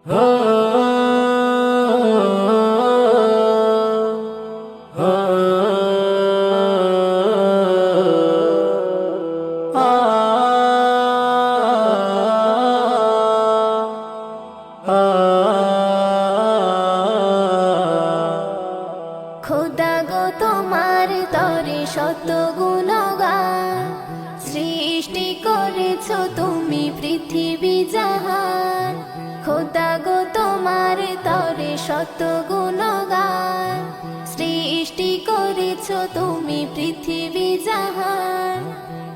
খোদা গো তোমার তরে শত গুণগান সৃষ্টি করেছ তুমি পৃথিবী জাহান। গো তোমার তরে শত গুণগান সৃষ্টি করেছ তুমি পৃথিবী জাহান।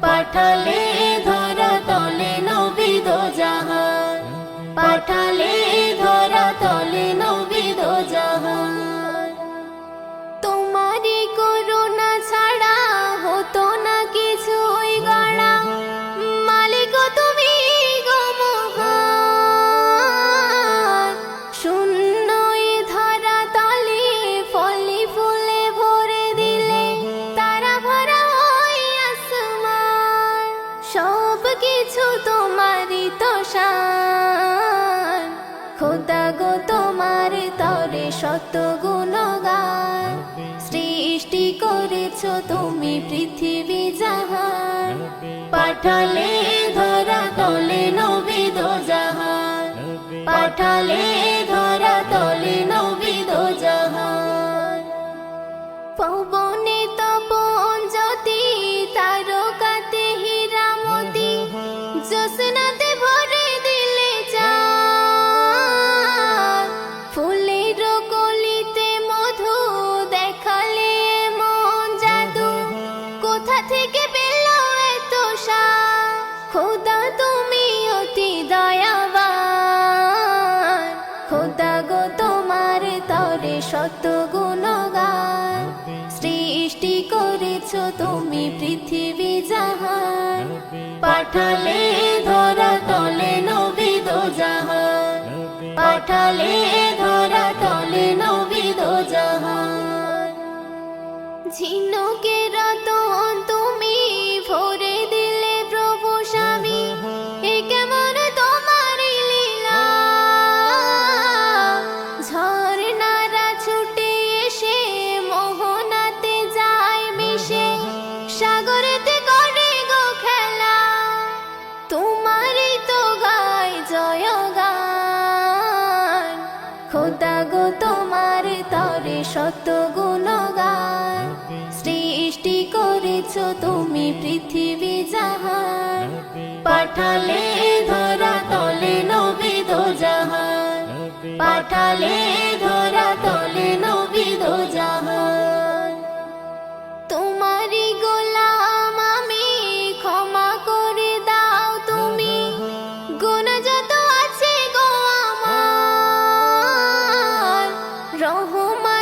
পাঠালে ধরা তলে নবিদ জাহান শত গুণগান সৃষ্টি করেছ তুমি পৃথিবী জাহান। পাঠালে ধরা তলে নবিদ জাহান। পাঠালে ধরা তলে নবিদ জাহান। পবনে তপন কোথা থেকে পেল এত খোদা তুমি অতি দয়াবান। খোদা গো তোমার তরে শত গুণগান। সৃষ্টি করেছ তুমি পৃথিবী জাহান। পাঠালে ধরা তলে নবিদ জাহান। পাঠালে ধরা তলে নবিদ জাহান। ঝিনুকের শত গুণগান সৃষ্টি করেছ তুমি পৃথিবী জাহান। পাঠালে ধরা তলে নবিদ জাহান। পাঠালে ধরা তলে নবিদ জাহান। তোমারই গোলাম আমি, ক্ষমা করে দাও তুমি। গুণ যত আছে গো আমার। রহমাতুল্লাহ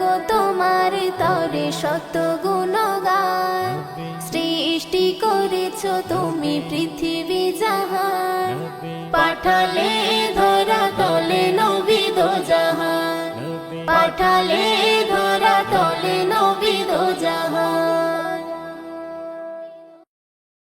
গো তোমার তরে শত গুণগান সৃষ্টি করেছ তুমি পৃথিবী জাহান। পাঠালে ধরা তলে নবিদ জাহান। পাঠালে ধরা তলে নবিদ জাহান।